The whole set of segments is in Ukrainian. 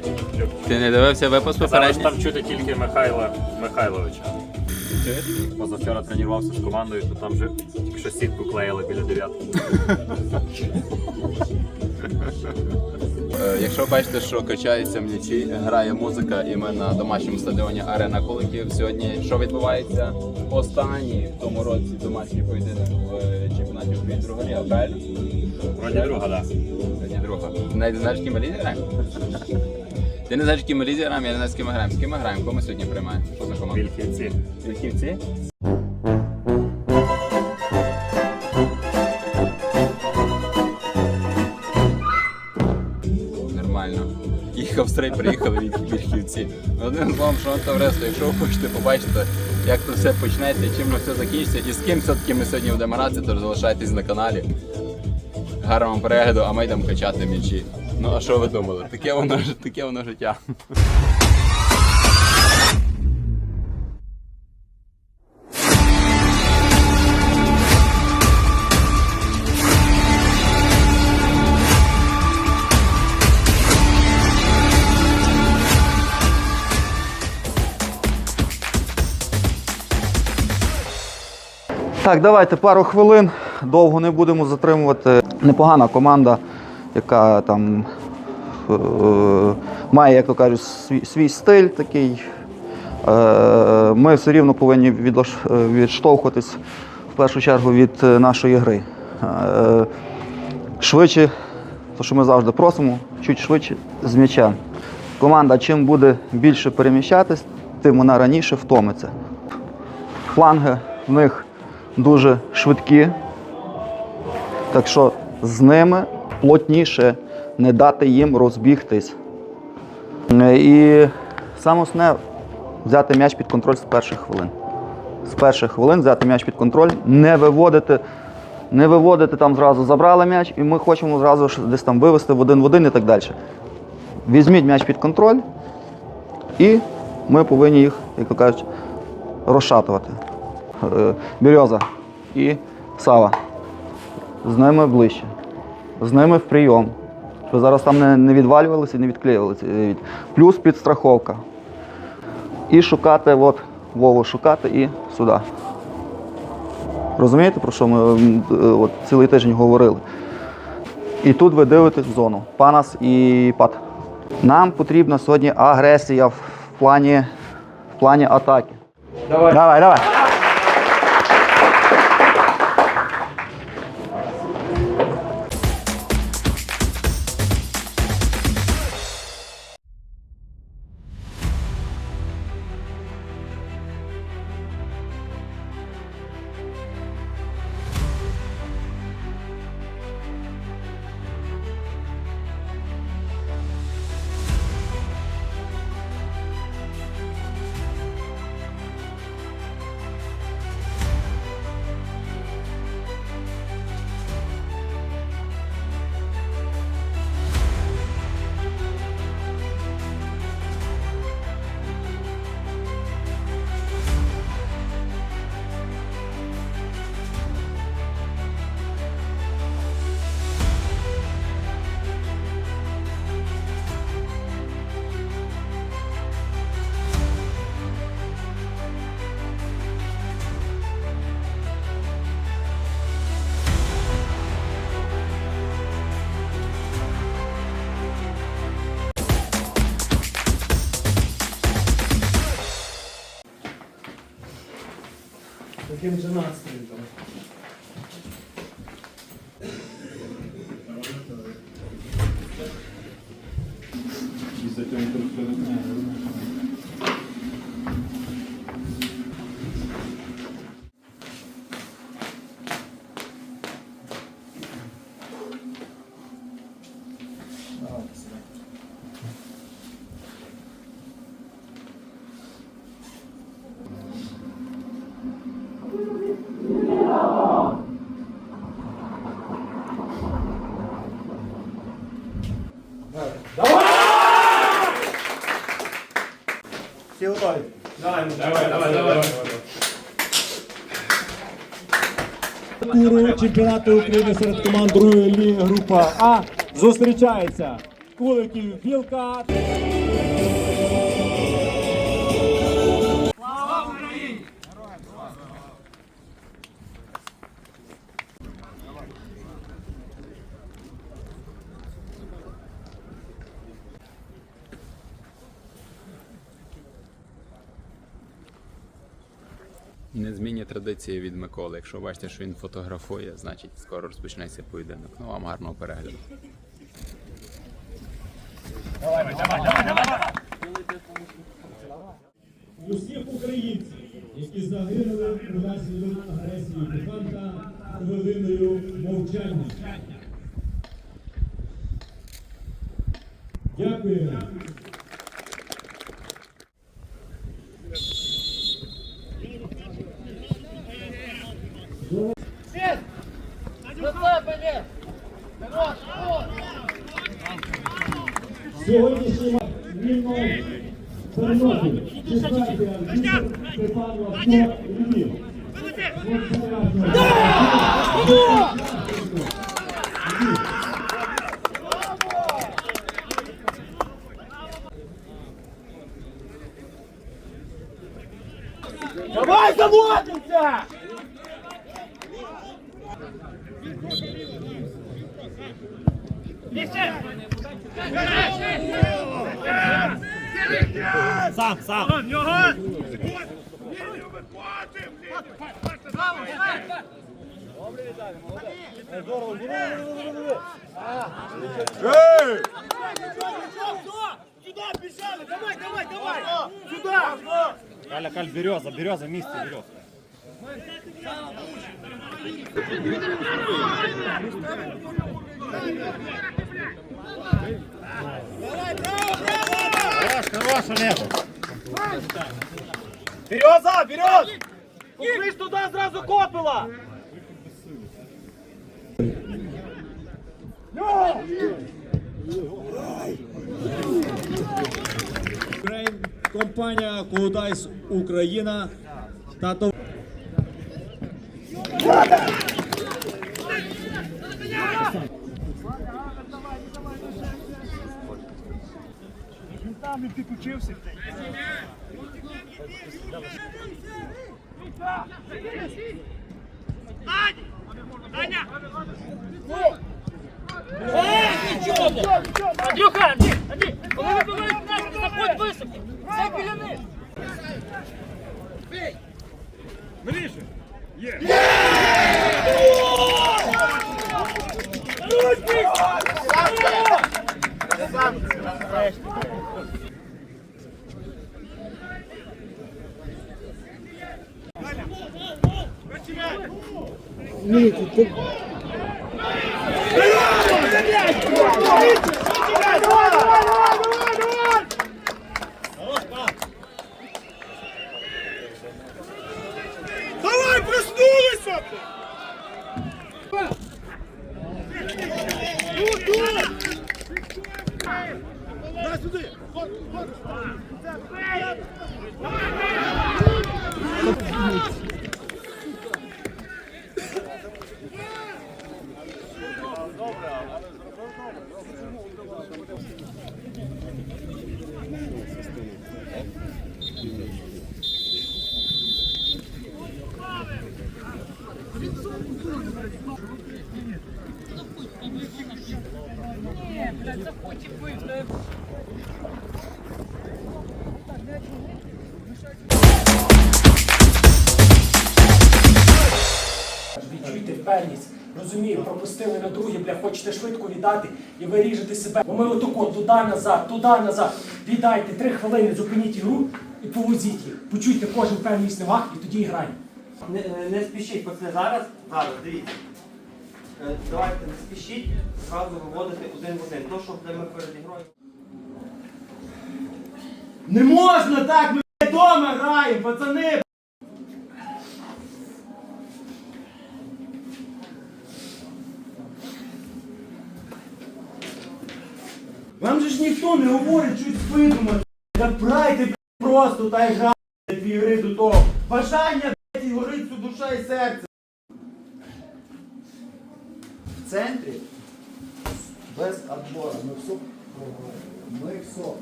попередній. Ти не дивився випуск Зараз попередній? там чути тільки Михайла Михайловича. Позавчора тренувався з командою, то там вже тільки що сітку клеїли біля дев'ятки. Е, Якщо ви бачите, що качається м'ячі, грає музика, і ми на домашньому стадіоні Арена Куликів. Сьогодні що відбувається? Останній в тому році домашній поєдинок в чемпіонаті України другої, а правильно? Вроді друга, так. Сьогодні друга. Навіть знаєш, ким граємо? Ти не знаєш, ми лізі граємо, я не знаю, з ким ми граємо. З ким ми граємо? Кого ми сьогодні приймаємо? Що за команда? Вільхівці. Вільхівці? Нормально. Їхав стрей, приїхали від Вільхівці. Одним словом, що товариство, якщо ви хочете побачити, як це все почнеться, чим воно все закінчиться, і з ким все-таки ми сьогодні будемо гратися, то залишайтесь на каналі. Гарного перегляду, а ми йдемо качати м'ячі. Ну а що ви думали? Таке воно, таке воно життя. Так, давайте пару хвилин. Довго не будемо затримувати. Непогана команда, яка там е, має, як то кажуть, свій, свій стиль такий. Е, ми все рівно повинні відлаш- е, відштовхуватись в першу чергу від е, нашої гри. Е, швидше, то що ми завжди просимо, чуть швидше з м'яча. Команда чим буде більше переміщатись, тим вона раніше втомиться. Фланги в них дуже швидкі. Так що з ними плотніше не дати їм розбігтись. Е, І саме основне взяти м'яч під контроль з перших хвилин. З перших хвилин взяти м'яч під контроль, не виводити, не виводити там зразу забрали м'яч, і ми хочемо зразу десь там вивести в один в один і так далі. Візьміть м'яч під контроль, і ми повинні їх, як то кажуть, розшатувати. Е, Береза і Сава. З ними ближче. З ними в прийом. Щоб зараз там не, не відвалювалися і не відклеювалися. Е, Плюс підстраховка. І шукати, от, Вову шукати і сюди. Розумієте, про що ми е, от, цілий тиждень говорили? І тут ви дивитесь в зону. Панас і пат. Нам потрібна сьогодні агресія в плані, в плані атаки. Давай, давай. Яким же настроєм там? Всі готові? Давай, давай, давай, давай. Туру чемпіонату України серед команд другої ліги група А зустрічається Куликів білка. Незмінні традиції від Миколи. Якщо бачите, що він фотографує, значить скоро розпочнеться поєдинок. Ну вам гарного перегляду. усіх українців, які загинули внаслідок агресії окупанта хвилиною мовчання. Дякуємо. Сьогоднішній вільно Тернопіль, 16 арбітр Степан Лавко, Львів. Давай заводимося! Сам, сам. Сюда бежали! Давай, давай, давай! Сюда! Каля, Каль, береза, береза, місце, береза. Хорош, хорош, Олег. Береза, вперед! Купиш туди зразу копила! Компанія Кудайс Україна та то. Там ти включився. Відчуйте. Розумію, пропустили на друге, бля, хочете швидко віддати і ви ріжете себе. Бо ми отако, туди назад, туди назад. Віддайте три хвилини, зупиніть ігру і повозіть їх. Почуйте кожен в ногах і тоді граємо. Не, не спішіть, пацани, зараз, зараз, дивіться. Е, Давайте не спішіть, зразу виводити один в один. То, що де ми перед ігрою. Не можна так, ми вдома граємо, пацани! Вам же ж ніхто не говорить щось видумати. Та брайте просто та й грайте гри до того. Бажання і горить всю душа і серце. В центрі без отбора. Ми все Ну і все.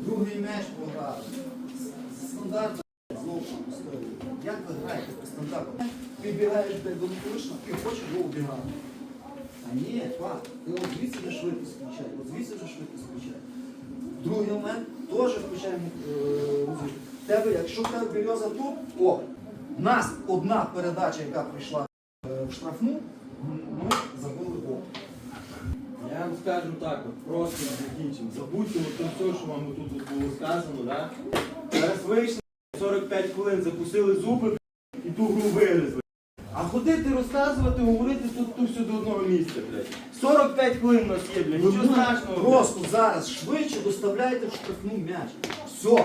Другий м'яч програли. Стандарт знову пустили. Як ви граєте по стандарту? Ти бігаєш де до ти хочеш його вбігати. Ні, пак, ти от звідси вже швидкість включай, от звідси вже швидкість включай. Другий момент теж включаємо е. Тебе, якщо в тебе береза тут, о, в нас одна передача, яка прийшла е, в штрафну, ми забили гол. Я вам скажу так, от просто закінчимо. Забудьте от все, що вам тут було сказано, да? Зараз вийшли, 45 хвилин закусили зуби і ту гру вигризли. А ходити, розказувати, говорити тут, тут все до одного місця, блядь. 45 хвилин у нас є, блядь, нічого страшного. блядь. Просто зараз швидше доставляйте в штрафну м'яч. Все.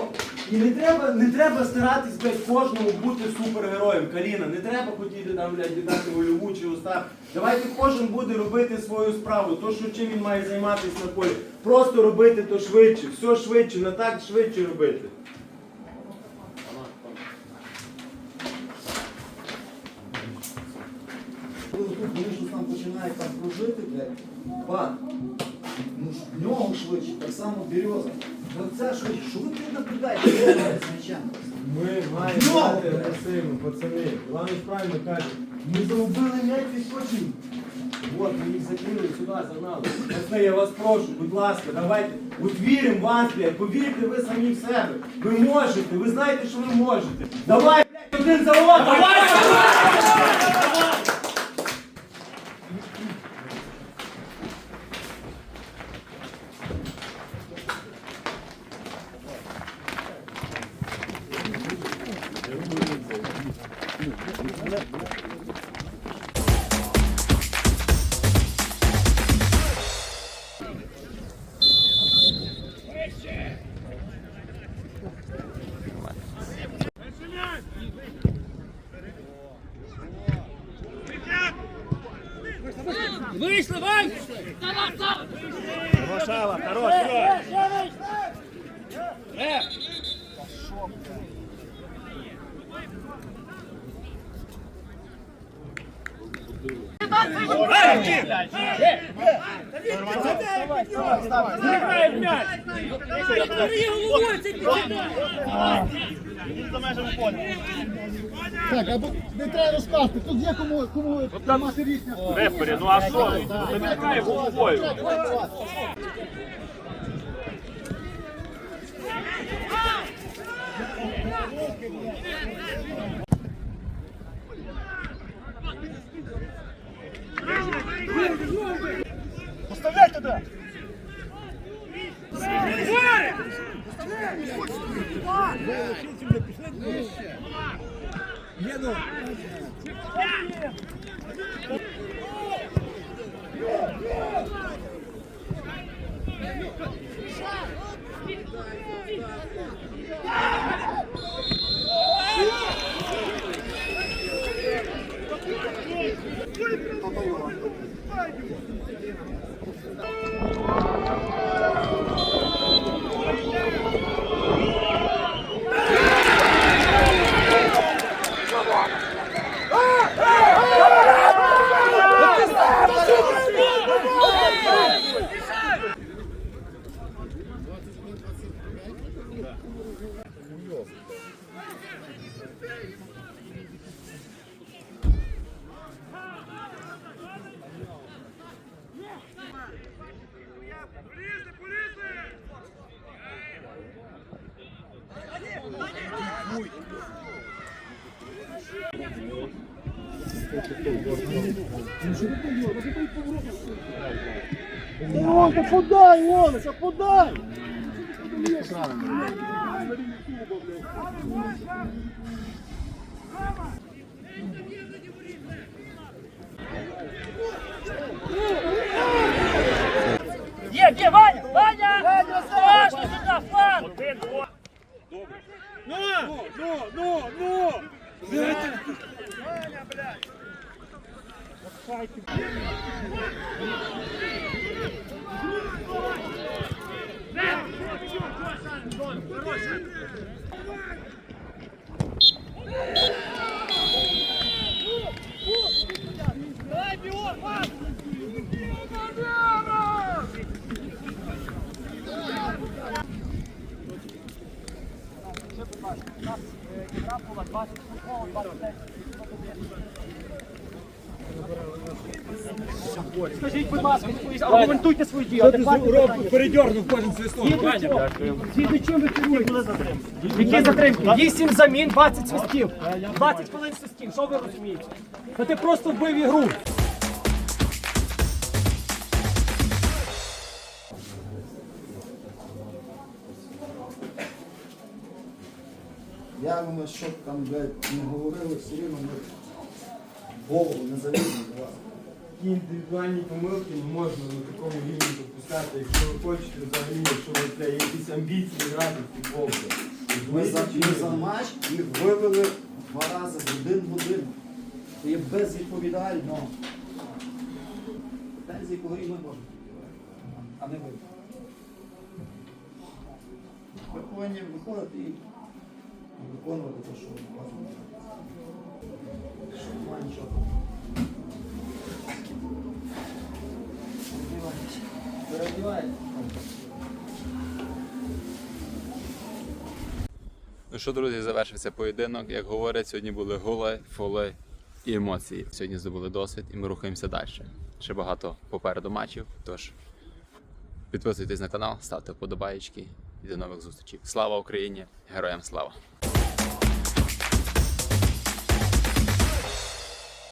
І не треба, не треба старатись, блядь, кожному бути супергероєм. Каліна, не треба хотіти там, блядь, віддати вольову чи Остап. Давайте кожен буде робити свою справу, то, що чим він має займатися на полі. Просто робити то швидше, все швидше, не так швидше робити. Коли щось там починають там прожити, блядь, бат. Ну ж в нього швидше, так само береза. Оце швидше. Що ви тут наблюдаєте з м'ячем? Ми маємо Ну! грати агресивно, пацани. Іванович правильно каже. Ми загубили м'яч відпочинку. От, ми їх закрили сюди, загнали. Пацани, я вас прошу, будь ласка, давайте. От віримо в вас, блядь, повірте ви самі в себе. Ви можете, ви знаєте, що ви можете. Давай, блядь, один за одним. Давай! Вийшли, Mike! Так, або не треба розказувати, тут є кому, кому мати різня. Рефері, ну а що? Замікає головою. Поставляй туди. Ілонка, подай, Ілонка, подай. Є, є, Ваня! Ваня! Ваня, Важно сюди, фланг! Ну, ну, ну, ну. Давай, Бион, пас! Скажіть, будь ласка, аргументуйте свої дії. Передьорнув кожен свисток. Згідно згідно чим ви керуєте? Які затримки? 8 замін, 20 свистків. 20 хвилин свистків. Що ви розумієте? Та ти просто вбив ігру. Думаю, що б там, блядь, не говорили, все рівно ми голову не заліземо до вас. Такі індивідуальні помилки не можна на такому рівні допускати, якщо ви хочете взагалі, якщо ви якісь амбіції грати в футбол. Ми за, ми за матч їх вивели два рази в один в один. Це є безвідповідально. Пензії грі ми можемо, а не ви. Ви повинні виходити і виконувати те, що ви. Що немає нічого. Переодівайтесь. Переодівайтесь. Ну що, друзі, завершився поєдинок. Як говорять, сьогодні були голи, фоли і емоції. Сьогодні здобули досвід і ми рухаємося далі. Ще багато попереду матчів. Тож підписуйтесь на канал, ставте вподобаєчки і до нових зустрічей. Слава Україні! Героям слава!